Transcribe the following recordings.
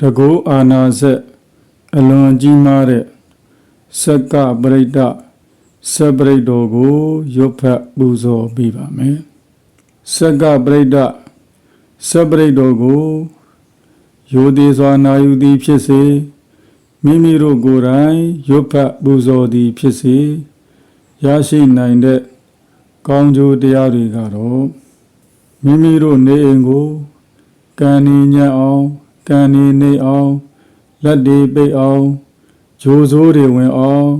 တကူအာနာစက်အလွန်ကြီးမားတဲ့စက္ကပရိဒ္ဒစက်ပရိဒ္တော်ကိုရွတ်ဖတ်ပူဇော်ပေးပါမယ်စက္ကပရိဒ္ဒစက်ပရိဒ္တော်ကိုယောသေးစွာနာယူသည်ဖြစ်စေမိမိတို့ကိုယ်တိုင်ရွတ်ဖတ်ပူဇော်သည်ဖြစ်စေရရှိနိုင်တဲ့ကောင်းကျိုးတရားတွေကတော့မိမိတို့နေအိမ်ကိုကံနေညံ့အောင် ကံနေနေအောင်လက်တွေပိတ်အောင်ဂျိုးစိုးတွေဝင်အောင်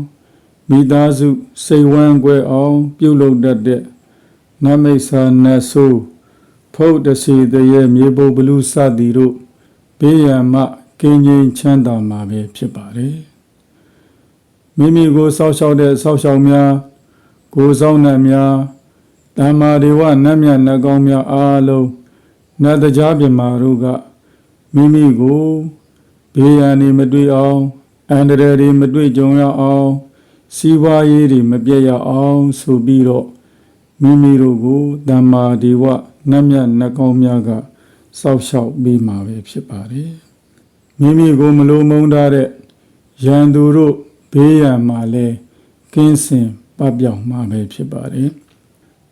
မိသားစုစိတ်ဝမ်းကွဲအောင် ပြုလုပ်တတ်တဲ့နမိတ်ဆာနတ်ဆိုးဖုတ်တစီတရဲ့မြေပုံဘလူစသည်တို့ဘေးရန်မှကင်းငြိမ်းချမ်းသာမှာပဲဖြစ်ပါတယ်မိမိကိုစောက်ရှောက်တဲ့စောက်ရှောက်များကိုယ်ဆောင်နှံများတမ္မာဒေဝနတ်မြတ်နှကောင်းများအားလုံးနတ်တရားပြမာတို့က မိမိကိုဘေးရန်နေမတွေ့အောင်အန္တရာယ်တွေမတွေ့ကြုံရအောင်စီးပွားရေးတွေမပြတ်ရအောင်ဆိုပြီးတော့မိမိတို့ကိုတမ္မာဒေဝနတ်မြတ်နှကောင်းများကစောက်ရှောက်ပြီးမှာပဲဖြစ်ပါတယ်မိမိကိုမလိုမုန်းထားတဲ့ရန်သူတို့ဘေးရန်မှာလဲကင်းစင်ပပျောက်မှာပဲဖြစ်ပါတယ်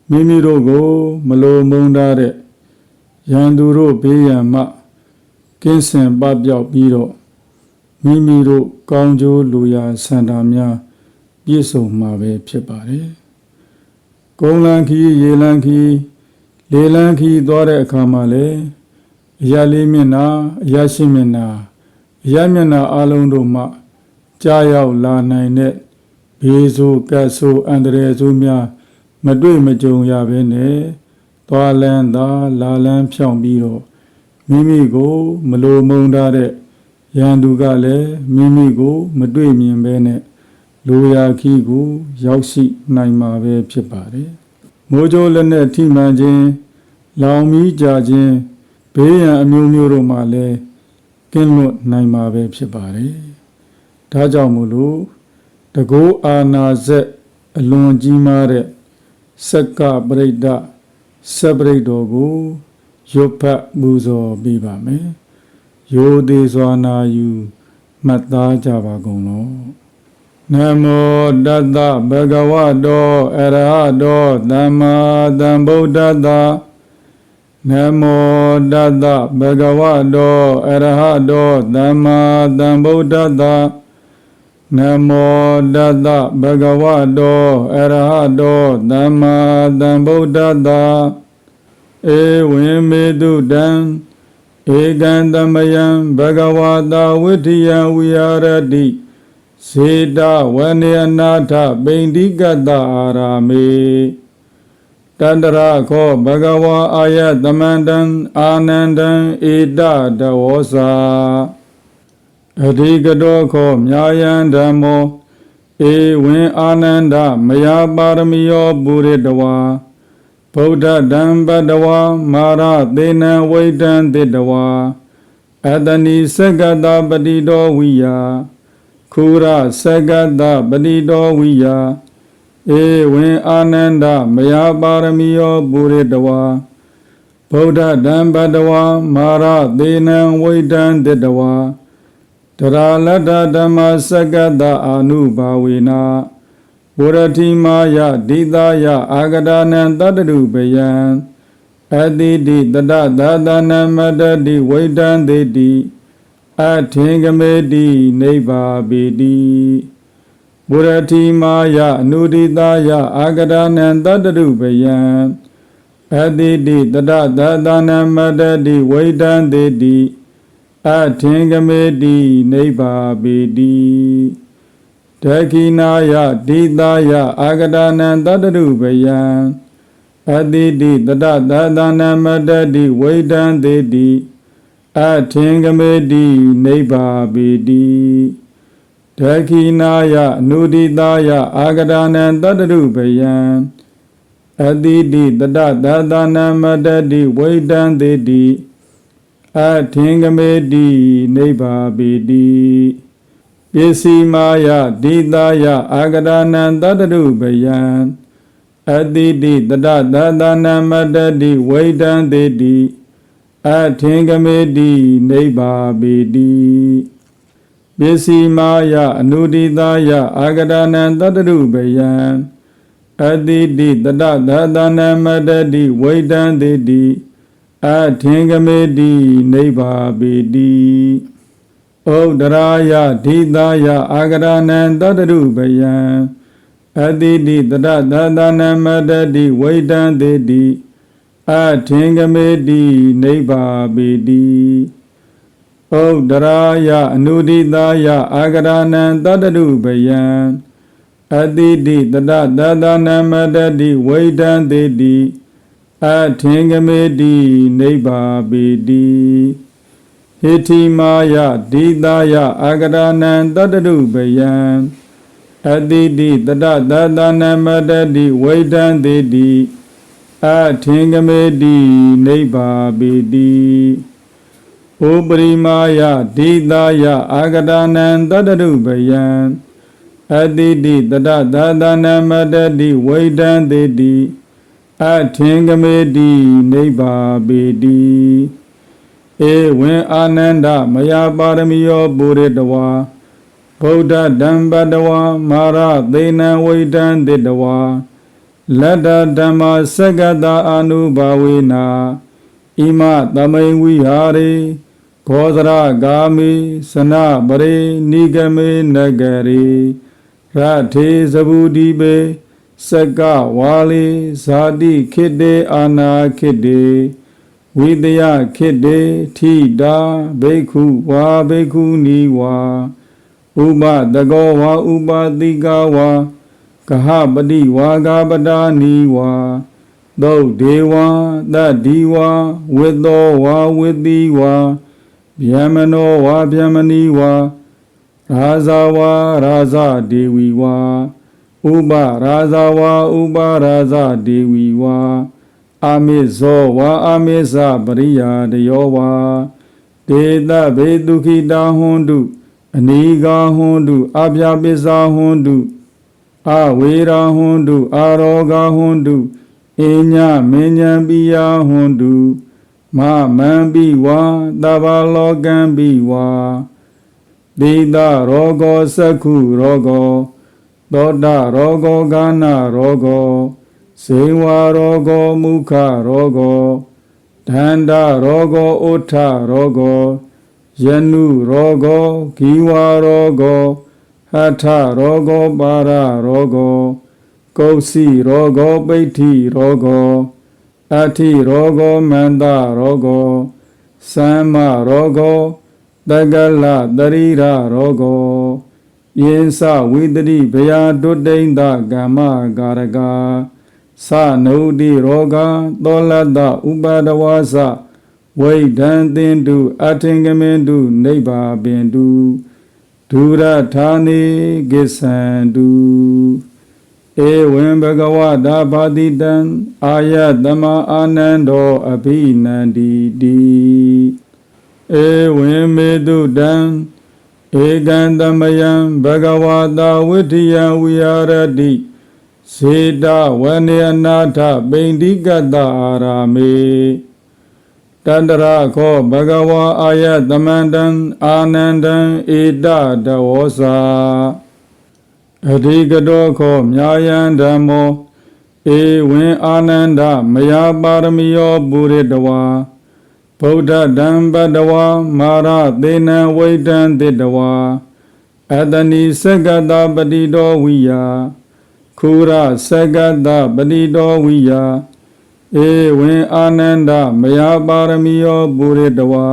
မိမိတို့ကိုမလိုမုန်းထားတဲ့ရန်သူတို့ဘေးရန်မှ ကင်းစင်ပပျောက်ပြီးတော့မိမိတို့ကောင်းကျိုးလူရာဆန္ဒများပြည့်စုံမှာပဲဖြစ်ပါတယ်။ကုန်းလန်းခီရေလန်းခီလေလန်းခီသွားတဲ့အခါမှာလေအရာလေးမျက်နာအရာရှိမျက်နာအရာမျက်နာအလုံးတို့မှကြားရောက်လာနိုင်တဲ့ဘေးဆိုးကတ်ဆိုးအန္တရာယ်ဆိုးများမတွေ့မကြုံရဘဲနဲ့သွားလန်းသာလာလန်းဖြောင်းပြီးတော့ မိမိကို မလိုမုန်းထားတဲ့ရန်သူကလည်းမိမိကို မတွေ့မြင်ဘဲနဲ့လိုရာခီကို ရောက်ရှိနိုင်မှာပဲဖြစ်ပါတယ်။မိုးကြိုးလက်နဲ့ထိမှန်ခြင်းလောင်မီးကြခြင်းဘေးရန်အမျိုးမျိုးတို့မှလည်းကင်းလွတ်နိုင်မှာပဲဖြစ်ပါတယ်။ဒါကြောင့်မို့လို့တကောအာနာဇက်အလွန်ကြီးမားတဲ့စက္ကပရိဒ္ဒစပရိဒ္တော်ကို ရွတ်ဖတ်ပူဇော်ပေးပါမယ်။ယောသေးစွာနာယူမှတ်သားကြပါကုန်လော။နမောတတ္တဗဂဝတောအရဟတောသမ္မာသမ္ဗုဒ္ဓတ္တနမောတတ္တဗဂဝတောအရဟတောသမ္မာသမ္ဗုဒ္ဓတ္တနမောတတ္တဗဂဝတောအရဟတောသမ္မာသမ္ဗုဒ္ဓတ္တ ဧဝံမေတုတံဧကံသမယံဘဂဝတာဝိထိယံဝိဟာရတိဇေတဝနေအနာထပိန္တိကတအာရာမေတန္တရာခောဘဂဝါအာယသမန္တံအာနန္ဒံဧတတဝောစာအဓိကတောခောမြာယံဓမ္မောဧဝံအာနန္ဒမယပါရမီယောပုရိတဝါ ဗုဒ္ဓတံပတဝါမာရသေနံဝိတံတိတဝါအတနိစကတပတိတောဝိယာခူရစကတပတိတောဝိယာဧဝံအာနန္ဒမယပါရမီယောပုရိတဝါဗုဒ္ဓတံပတဝါမာရသေနံဝိတံတိတဝါတရာလတ္တဓမ္မစကတအာနုဘာဝေနာ ဝရတိမာယဒိသာယအာဂဒနံတတ္တုပယံအတိတိတတသာသနမတတိဝိတံသေတိအထင်ကမေတိနိဗ္ဗာပိတိဝရတိမာယအနုဒိသာယအာဂဒနံတတ္တုပယံအတိတိတတသာသနမတတိဝိတံသေတိအထင်ကမေတိနိဗ္ဗာပိတိ တခိနာယဒိတာယအာဂဒနံတတရုပယံအတိတိတတသသနာမတတိဝိတံသေတိအထင်ကမေတိနိဗ္ဗာပိတိတခိနာယအနုဒိတာယအာဂဒနံတတရုပယံအတိတိတတသသနာမတတိဝိတံသေတိအထင်ကမေတိနိဗ္ဗာပိတိ ပစ္စည်းမာယဒိတာယအာဂရဏံတတရုပယံအတိတိတတသသနာမတတိဝိတံသေတိအထင်ကမေတိနိဗ္ဗာပေတိပစ္စည်းမာယအနုဒိတာယအာဂဒနံတတ္တရုပယံအတိတိတတသသနမတတိဝိတံတိတိအထင်ကမေတိနိဗ္ဗာပေတိ ဩဒရာယဒိတာယအာဂဒနံတတ္တရုပယံအတိတိတတသသနမတတိဝိတံတိတိအထင်ကမေတိနိဗ္ဗာပေတိဩဒရာယအနုဒိတာယအာဂရဏံတတ္တရုပယံအတိတိတတသတနမတတိဝိဒံတေတိအထင်ကမေတိနိဗ္ဗာပေတိ ဟိတိမာယဒိတာယအာဂရဏံတတ္တရုပယံအတိတိတတသတနမတတိဝိဒံတေတိအထင်ကမေတိနိဗ္ဗာပေတိဩပရိမာယဒိတာယအာဂဒနံတတရုပယံအတိတိတတသာသနမတတိဝိဒံတေတိအထင်ကမေတိနိဗ္ဗာပေတိ ဧဝံအာနန္ဒမယပါရမီယောပုရိတဝါဗုဒ္ဓဓမ္ပတဝါမာရသေနံဝိဒံတေတဝါလတ္တဓမ္မစက္ကတာအနုဘာဝေနာဣမသမိန်ဝိဟာရေဘောဓရဂာမိစနပရိနိဂမေနဂရေရထေဇဗုတိပေစက္ကဝါလီဇာတိခိတေအာနာခိတေ ဝိတယခိတေထိတာဘိက္ခုဝါဘိက္ခုနီဝါဥပတကောဝါဥပတိကဝါကဟပတိဝါဂပတာနီဝါသုတ်ဒေဝံတတ္တိဝါဝိသောဝါဝိတိဝါဗျမနောဝါဗျမနီဝါရာဇဝါရာဇဒေဝီဝါဥပရာဇဝါဥပရာဇဒေဝီဝါ အာမေဇောဝါအာမေဇပရိယာတယောဝါဒေတဗေတုခိတာဟွန်တုအနိဂါဟွန်တုအပြပိဇာဟွန်တုအဝေရာဟွန်တုအာရောဂဟွန်တုအညမင်းညံပိယဟွန်တုမမံပိဝါတဘာလောကံပိဝါဒေတာရောဂောသက္ခုရောဂောသောတာရောဂောကာနရောဂော ဇေဝရောဂောမုခရောဂောဒန္တရောဂောဥထရောဂောယနုရောဂောဂီဝရောဂောဟထရောဂောပါရရောဂောကုတ်စီရောဂောပိဋ္ဌိရောဂောအဋ္ဌိရောဂောမန္တရောဂောသမ္မရောဂောတက္ကလတရိရရောဂောယေသဝိတတိဗျာတုတ်တိန်တကမ္မကာရကာ သနုတိရောဂသောလတ္တဥပါဒဝါစဝိဒံသင်တုအထင်ကမင်တုနိဗ္ဗာပင်တုဒုရထာနေကိသန္တုဧဝံဘဂဝတာဘာတိတံအာယတမအာနန္ဒောအဘိနန္တိတိဧဝံမေတုတံဧကံတမယံဘဂဝတာဝိထယံဝိဟာရတိ စေတဝနေအနာထပိန္တိကတအာရာမေတန္တရာခောဘဂဝါအာယတမန္တံအာနန္တံဧတတဝောစာအဓိကတောခောမြာယံဓမ္မောဧဝံအာနန္ဒမယပါရမီယောပုရိတဝါဗုဒ္ဓဓမ္ပတဝါမာရသေနံဝိတံတိတဝါအတဏိစက္ကတပတိတောဝိယ ခူရစက္ကတပတိတောဝိယဧဝံအာနန္ဒမယပါရမီယောပုရိတဝါ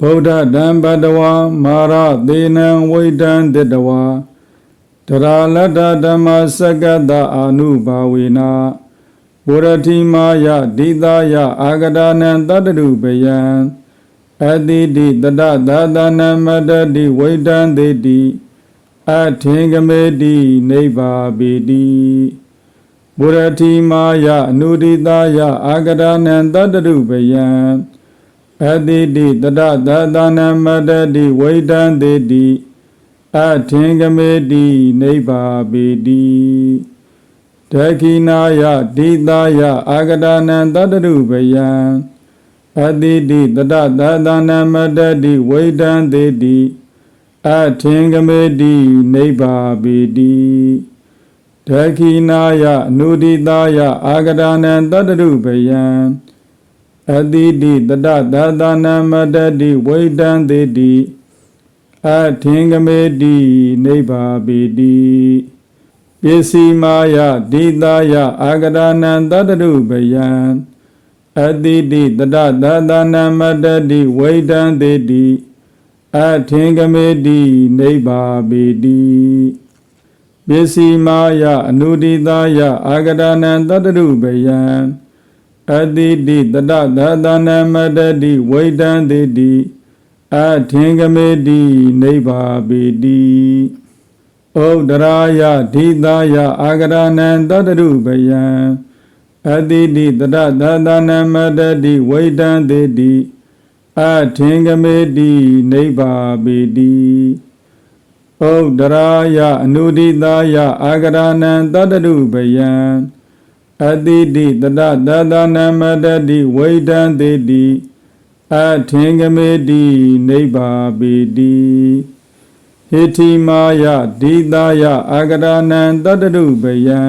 ဗုဒ္ဓဓမ္ပတဝါမာရသေနံဝိတံတိတဝါတရာလတ္တဓမ္မစက္ကတအာနုဘာဝေနာဝရတိမာယဒိတာယအာဂဒနံတတ္တရုပယံအတိတိတတသာသနမတတိဝိတံတေတိ အထင်ကမေတိနိဗ္ဗာပိတိဘုရတိမာယအနုဒိတာယအာဂဒနံတတ္တရုပယံအတိတိတတသာသနမတတိဝိတံတေတိအထင်ကမေတိနိဗ္ဗာပိတိဒခိနာယဒိတာယအာဂဒနံတတ္တရုပယံအတိတိတတသတနာမတတိဝိဒံသေတိ အထင်ကမေတိနိဗ္ဗာပိတိဒခိနာယအနုဒိတာယအာဂဒနံတတ္တရုပယံအတိတိတတသတနာမတတိဝိဒံသေတိအထင်ကမေတိနိဗ္ဗာပိတိပစ္စည်းမာယဒိတာယအာဂဒနံတတ္တရုပယံအတိတိတတသတနာမတတိဝိဒံသေတိ အထင်ကမေတိနိဗ္ဗာပိတိပစ္စည်းမာယအနုဒိတာယအာဂဒနံတတ္တရုပယံအတိတိတတသတနာမတတိဝိဒံသေတိအထင်ကမေတိနိဗ္ဗာပိတိဩဒရာယဒိတာယအာဂဒနံတတ္တရုပယံအတိတိတတသတနာမတတိဝိဒံသေတိ အထင်ကမေတိနိဗ္ဗာပိတိဩဒရာယအနုဒိတာယအာဂဒနံတတ္တရုပယံအတိတိတတသတနာမတတိဝိဒံသေတိအထင်ကမေတိနိဗ္ဗာပိတိဟိတိမာယဒိတာယအာဂဒနံတတ္တရုပယံ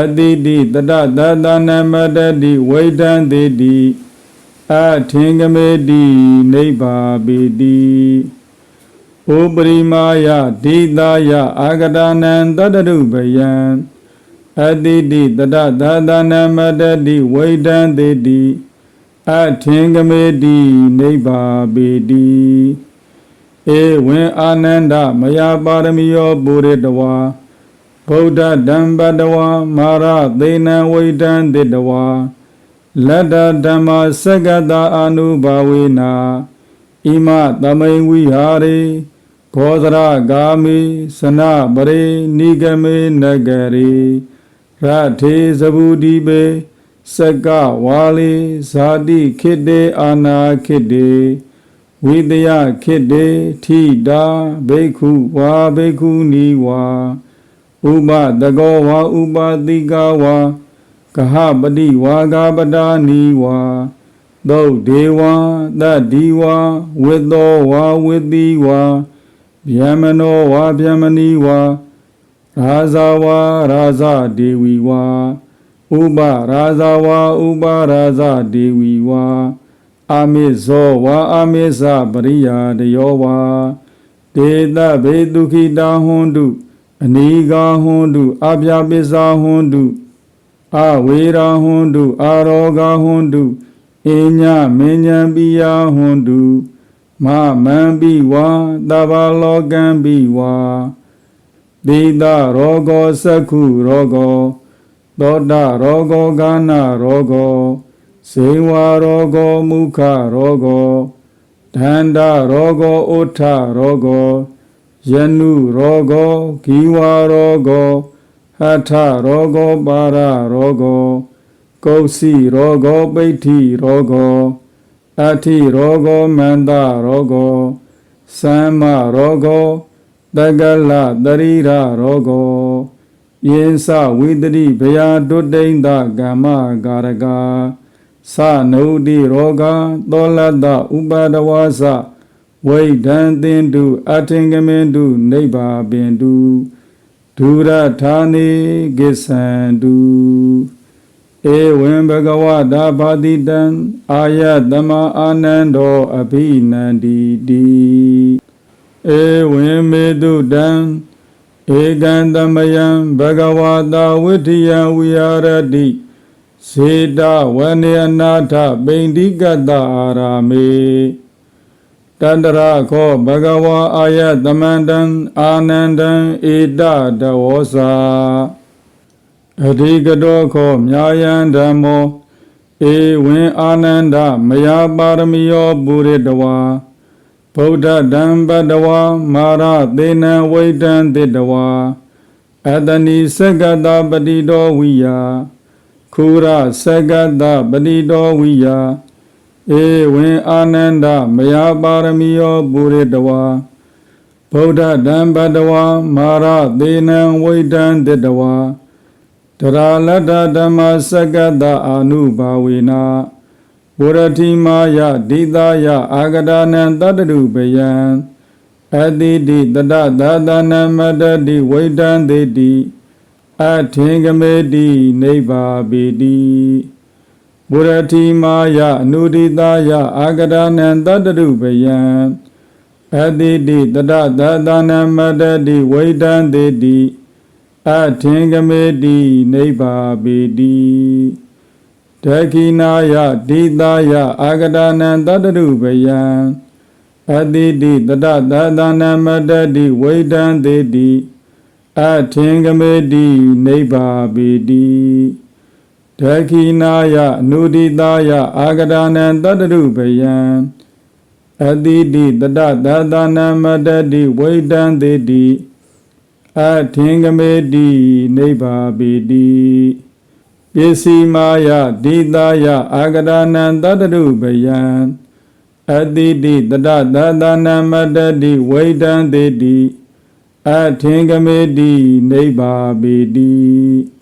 အတိတိတတသတနာမတတိဝိဒံသေတိ အထင်ကမေတိနိဗ္ဗာပိတိဩပရိမာယဒိတာယအာဂဒနံတတ္တရုပယံအတိတိတတသတနာမတတိဝိဒံသေတိအထင်ကမေတိနိဗ္ဗာပိတိဧဝံအာနန္ဒမယပါရမီယောပုရိတဝါဗုဒ္ဓဓမ္ပတဝါမာရသေနံဝိဒံတိတဝါ လတ္တဓမ္မစက္ကတာအနုဘာဝေနာဣမသမိန်ဝိဟာရေခောဇရဂာမိစနပရိနိဂမေနဂရေရထေဇဗုတိပေစက္ကဝါလီဇာတိခိတေအာနာခိတေဝိတယခိတေထိတာဘိက္ခုဝါဘိက္ခုနီဝါဥပတကောဝါဥပတိကဝါ ကဟပတိဝါဂပတာနီဝါသုတ်ဒေဝါတတ္တိဝါဝိသောဝါဝိတိဝါဗျမနောဝါဗျမနီဝါရာဇဝါရာဇဒေဝီဝါဥပရာဇဝါဥပရာဇဒေဝီဝါအာမေဇောဝါအာမေဇပရိယာတယောဝါဒေတဗေတုခိတာဟွန်တုအနိဂါဟွန်တုအပြပိစာဟွန်တု အဝေရာဟွန်တုအာရောဂဟွန်တုအညမဉ္ဇံပိယဟွန်တုမမံပိဝါတဘာလောကံပိဝါဒေတာရောဂောသက္ခုရောဂောသောတာရောဂောဂာနာရောဂောဇေဝရောဂောမုခရောဂောဒန္တာရောဂောဥထရောဂောယနုရောဂောဂီဝရောဂော ဟထရောဂောပါရရောဂောကုတ်စီရောဂောပိဋ္ဌိရောဂောအဋ္ဌိရောဂောမန္တရောဂောသမ္မရောဂောတက္ကလတရိရရောဂောယေသဝိတရိဘယတုတိန်တကမ္မကာရကာသနုတိရောဂသောလတ္တဥပါဒဝါစဝိဒံသင်တုအထင်ကမင်တုနိဗ္ဗာပင်တု ဒုရထာနေကိသံတုဧဝံဘဂဝတာဘာတိတံအာယတမအာနန္ဒောအဘိနန္တိတိဧဝံမေတုတံဧကံတမယံဘဂဝတာဝိထယံဝိဟာရတိဇေတဝနေအနာထပိန္တိကတအာရာမေ တန္တရာခောဘဂဝါအာယသမန္တံအာနန္တံဧတတဝောစာအဓိကတောခောမြာယံဓမ္မောဧဝံအာနန္ဒမယပါရမီယောပုရိတဝါဗုဒ္ဓဓမ္ပတဝါမာရသေနံဝိတံတိတဝါအတနိစက္ကတပတိတောဝိယာခူရစက္ကတပတိတောဝိယာ ဧဝံအာနန္ဒမယပါရမီယောပုရိတဝါဗုဒ္ဓဓမ္ပတဝါမာရသေနံဝိတံတိတဝါတရာလတ္တဓမ္မစက္ကတအာနုဘာဝေနာဝရတိမာယဒိသာယအာဂဒာနံတတ္တုပယံအတိတိတတသာသနာမတတိဝိတံသေတိအထင်ကမေတိနိဗ္ဗာပိတိ ဝရတိမာယအနုဒိသာယအာဂဒာနံတတ္တုပယံအတိတိတတသာသနာမတတိဝိတံသေတိအထင်ကမေတိနိဗ္ဗာပိတိဒခိနာယဒိသာယအာဂဒာနံတတ္တုပယံအတိတိတတသာသနာမတတိဝိတံသေတိအထင်ကမေတိနိဗ္ဗာပိတိ ဒခိနာယအနုဒိသာယအာဂဒာနံတတ္တုပယံအတိတိတတသာသနာမတတိဝိတံသေတိအထင်ကမေတိနိဗ္ဗာပိတိပစ္စည်းမာယဒိသာယအာဂဒာနံတတ္တုပယံအတိတိတတသာသနာမတတိဝိတံသေတိအထင်ကမေတိနိဗ္ဗာပိတိ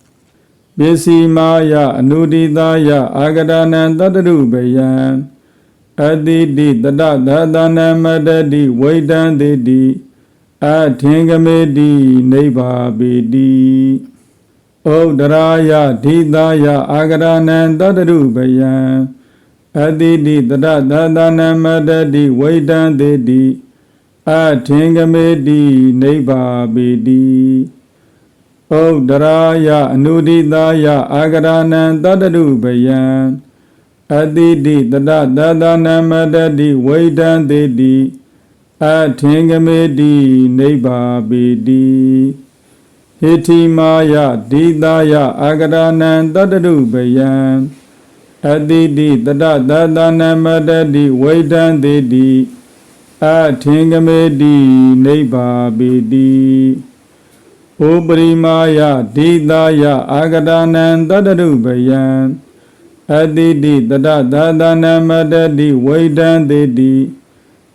ပစ္စည်းမာယအနုဒိသာယအာဂဒာနံတတ္တုပယံအတိတိတတသာသနာမတတိဝိတံသေတိအထင်ကမေတိနိဗ္ဗာပိတိဩဒရာယဒိသာယအာဂရဏံတတရုပယံအတိတိတတသသနာမတတိဝိတံသေတိအထင်ကမေတိနိဗ္ဗာပိတိ ဩဒရာယအနုဒိသာယအာဂရဏံတတရုပယံအတိတိတတသသနာမတတိဝိတံသေတိအထင်ကမေတိနိဗ္ဗာပိတိဟိတိမာယဒိသာယအာဂရဏံတတရုပယံအတိတိတတသသနာမတတိဝိတံသေတိအထင်ကမေတိနိဗ္ဗာပိတိ ဩပရိမာယဒိသာယအာဂရဏံတတရုပယံအတိတိတတသသနာမတတိဝိတံသေတိ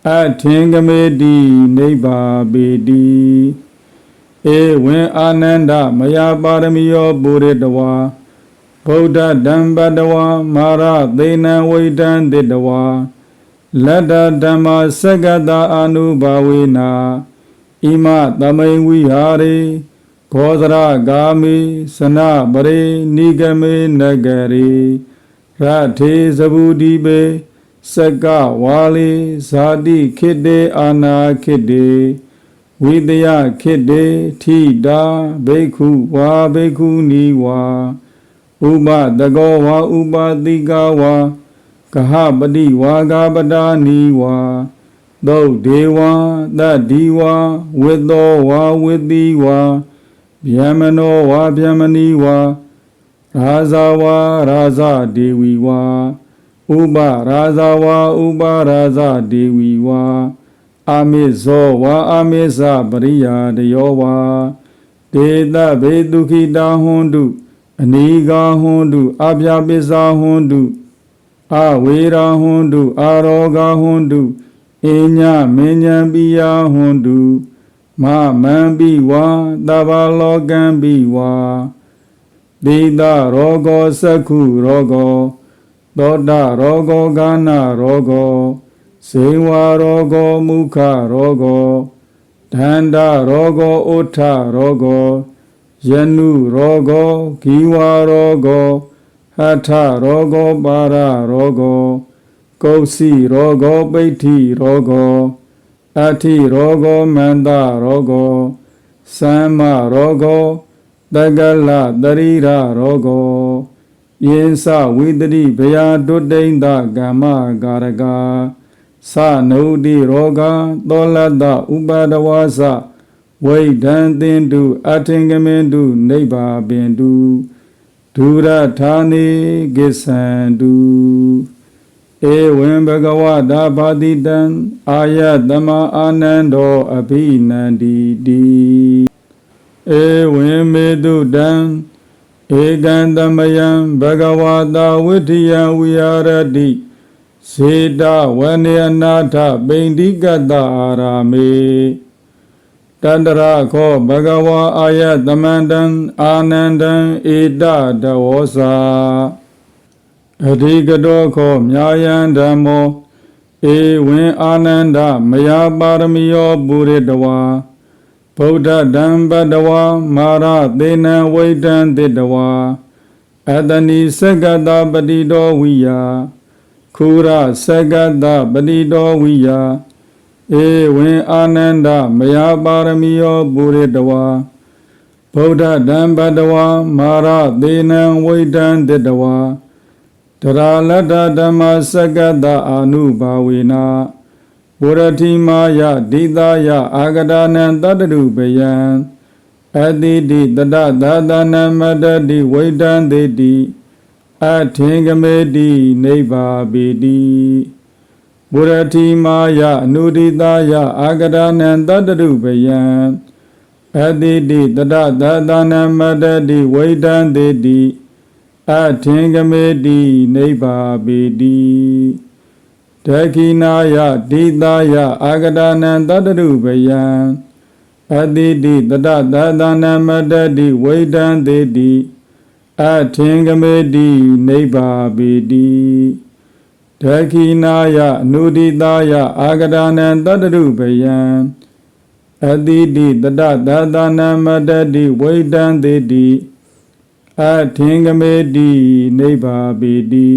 အထင်ကမေတိနိဗ္ဗာပေတိဧဝံအာနန္ဒမယပါရမီယောပုရိတဝါဗုဒ္ဓဓမ္ပတဝါမာရသေနံဝိတံတိတဝါလတ္တဓမ္မစက္ကတာအနုဘာဝေနာဣမသမိန်ဝိဟာရေ ဘောဇရဂာမိစနပရိနိဂမေနဂရေရထေဇဗုတိပေစကဝါလီဇာတိခိတေအာနာခိတေဝိတယခိတေထိတာဘိက္ခုဝါဘိက္ခုနီဝါဥပတကောဝါဥပတိကဝါကဟပတိဝါဂပတာနီဝါသုတ်ဒေဝံတတိဝါဝိသောဝါဝိတိဝါ ဗျမနောဝါဗျမနီဝါရာဇဝါရာဇဒေဝီဝါဥပရာဇဝါဥပရာဇဒေဝီဝါအာမေဇောဝါအာမေဇပရိယာတယောဝါဒေတဗေတုခိတာဟွန်တုအနိကာဟွန်တုအပြပိစ္ဆာဟွန်တုအဝေရာဟွန်တုအာရောဂဟွန်တုအညမင်းညံပိယဟွန်တု မမံပိဝါတဘာလောကံပိဝါဒေတရောဂောသက္ခုရောဂောသောတာရောဂောကာနရောဂောဇေဝရောဂောမုခရောဂောဒန္တရောဂောဥထရောဂောယနုရောဂောဂီဝရောဂောဟထရောဂောပါရရောဂောကုတ်စီရောဂောပိဋ္ဌိရောဂော အဋ္ဌိရောဂောမန္တရောဂောသမ္မရောဂောတက္ကလတရိရရောဂောယေသဝိတတိဗျာတုတ်တိန်တကမ္မကာရကာသနုတိရောဂသောလတ္တဥပါဒဝါစဝိဒံသင်တုအထင်ကမင်တုနိဗ္ဗာပင်တုဒုရထာနေကိသံတု ဧဝံဘဂဝတာဘာတိတံအာယတမအာနန္ဒောအဘိနန္တိတိဧဝံမေတုတံဧကံသမယံဘဂဝတာဝိထယံဝိဟာရတိဇေတဝနေအနာထပိန္တိကတအာရာမေတန္တရာခောဘဂဝါအာယသမန္တံအာနန္ဒံဧတတဝောစာ အဓိကတောခောမြာယံဓမ္မောဧဝံအာနန္ဒမယပါရမီယောပုရိတဝါဗုဒ္ဓဓမ္ပတဝါမာရသေနံဝိတံတိတဝါအတနိစကတပတိတောဝိယခူရစကတပတိတောဝိယဧဝံအာနန္ဒမယပါရမီယောပုရိတဝါဗုဒ္ဓဓမ္ပတဝါမာရသေနံဝိတံတိတဝါ တရာလတ္တဓမ္မစကတအာနုဘာဝေနာဝရတိမာယဒိသာယအာဂဒနံတတ္တရုပယံအတိတိတတသာသနမတတိဝိတံသေတိအထင်ကမေတိနိဗ္ဗာပိတိဝရတိမာယအနုဒိသာယအာဂဒနံတတ္တရုပယံအတိတိတတသာသနမတတိဝိတံသေတိ အထင်ကမေတိနိဗ္ဗာပိတိတခိနာယဒိသာယအာဂဒနံတတ္တရုပယံအတိတိတတသသနာမတတိဝိတံသေတိအထင်ကမေတိနိဗ္ဗာပိတိတခိနာယအနုဒိသာယအာဂဒနံတတ္တရုပယံအတိတိတတသသနာမတတိဝိတံသေတိ အထင်ကမေတိနိဗ္ဗာပိတိ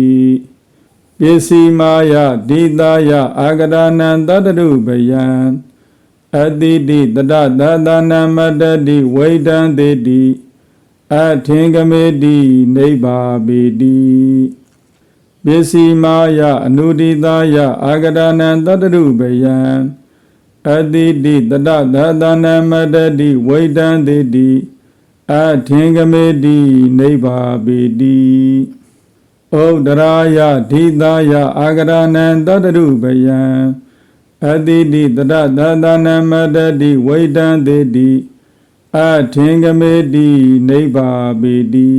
ပစ္စည်းမာယဒိသာယအာဂဒနံတတ္တရုပယံအတိတိတတသသနာမတတိဝိတံသေတိအထင်ကမေတိနိဗ္ဗာပိတိပစ္စည်းမာယအနုဒိသာယအာဂဒနံတတ္တရုပယံအတိတိတတသသနာမတတိဝိတံသေတိ အထင်ကမေတိနိဗ္ဗာပိတိဩဒရာယဒိသာယအာဂရဏံတတရုပယံအတိတိတတသသနာမတတိဝိတံသေတိအထင်ကမေတိနိဗ္ဗာပိတိ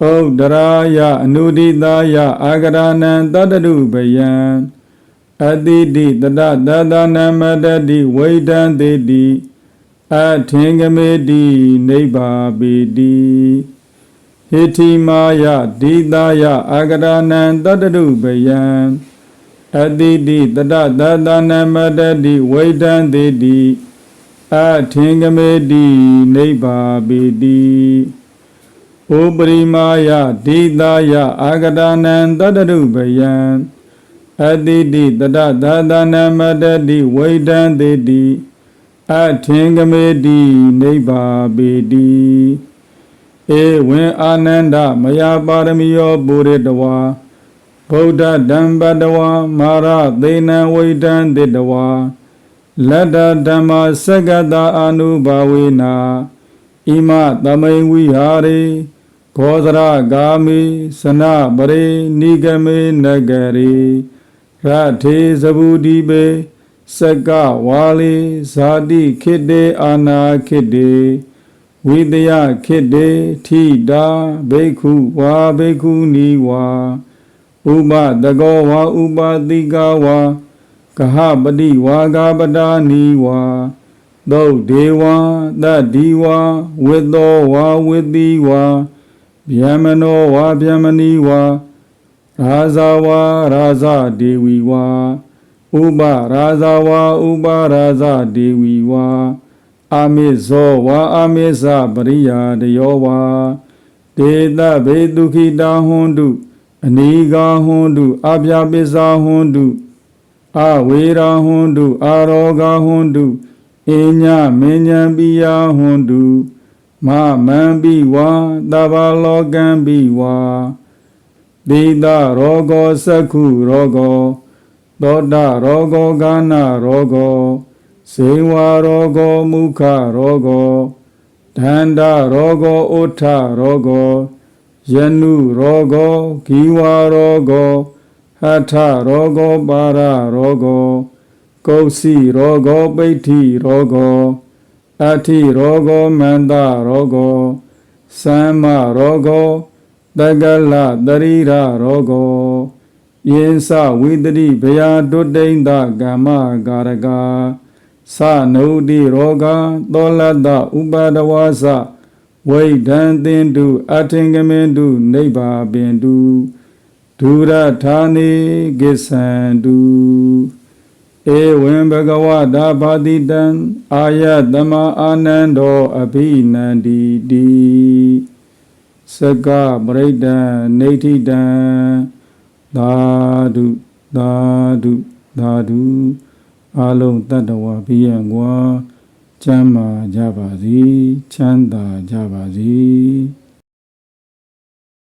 ဩဒရာယအနုဒိသာယအာဂရဏံတတရုပယံအတိတိတတသသနာမတတိဝိတံသေတိ အထင်ကမေတိနိဗ္ဗာပိတိဟိတိမာယဒိသာယအာဂရဏံတတရုပယံအတိတိတတသသနာမတတိဝိတံသေတိအထင်ကမေတိနိဗ္ဗာပိတိဩပရိမာယဒိသာယအာဂရဏံတတရုပယံအတိတိတတသသနာမတတိဝိတံသေတိ အထင်ကမေတိနိဗ္ဗာပေတိဧဝံအာနန္ဒမယပါရမီယောပုရိတဝါဗုဒ္ဓဓမ္ပတဝါမာရသေနံဝိတံတိတဝါလတ္တဓမ္မစကတအာနုဘာဝေနာဣမသမိန်ဝိဟာရေခောသရဂာမိစနပရိနိဂမေနဂရေရထေသဗုတိပေ စကဝါလီဇာတိခိတေအာနာခိတေဝိတယခိတေထိတာဘိက္ခုဝါဘိက္ခုနီဝါဥပတကောဝါဥပတိကဝါကဟပတိဝါဂပတာနီဝါသုတ်ဒေဝါတတိဝါဝိသောဝါဝိတိဝါဗျမနောဝါဗျမနီဝါရာဇဝါရာဇဒေဝီဝါ ဥပရာဇဝါဥပရာဇဒေဝီဝါအာမေဇောဝါအာမေဇပရိယာတယောဝါဒေတဘေတုခိတာဟွန်တုအနိဂါဟွန်တုအပြပိစာဟွန်တုအဝေရာဟွန်တုအာရောဂါဟွန်တုအညမင်းညံပိယဟွန်တုမမံပိဝါတဘာလောကံပိဝါဒေတာရောဂောသက္ခုရောဂော သောတာရောဂောကာနရောဂောဇေဝရောဂောမုခရောဂောဒန္တရောဂောဥထရောဂောယနုရောဂောဂီဝရောဂောဟထရောဂောပါရရောဂောကုတ်စီရောဂောပိဋ္ဌိရောဂောအဋ္ဌိရောဂောမန္တရောဂောသမ္မရောဂောတက္ကလတရိရရောဂော ယေသဝိတတိဘယတုတိန်တကမ္မကာရကာသနုတိရောဂသောလတ္တဥပါဒဝါစဝိဒံသင်တုအထင်ကမင်တုနိဗ္ဗာပင်တုဒုရထာနေကိသန္တုဧဝံဘဂဝတာဘာတိတံအာယတမအာနန္ဒောအဘိနန္တိတိစကပရိဒံနေဋ္ဌိတံ သာဓုသာဓုသာဓုအလုံးတတ္တဝါဘိယံကွာချမ်းသာကြပါစေချမ်းသာကြပါစေ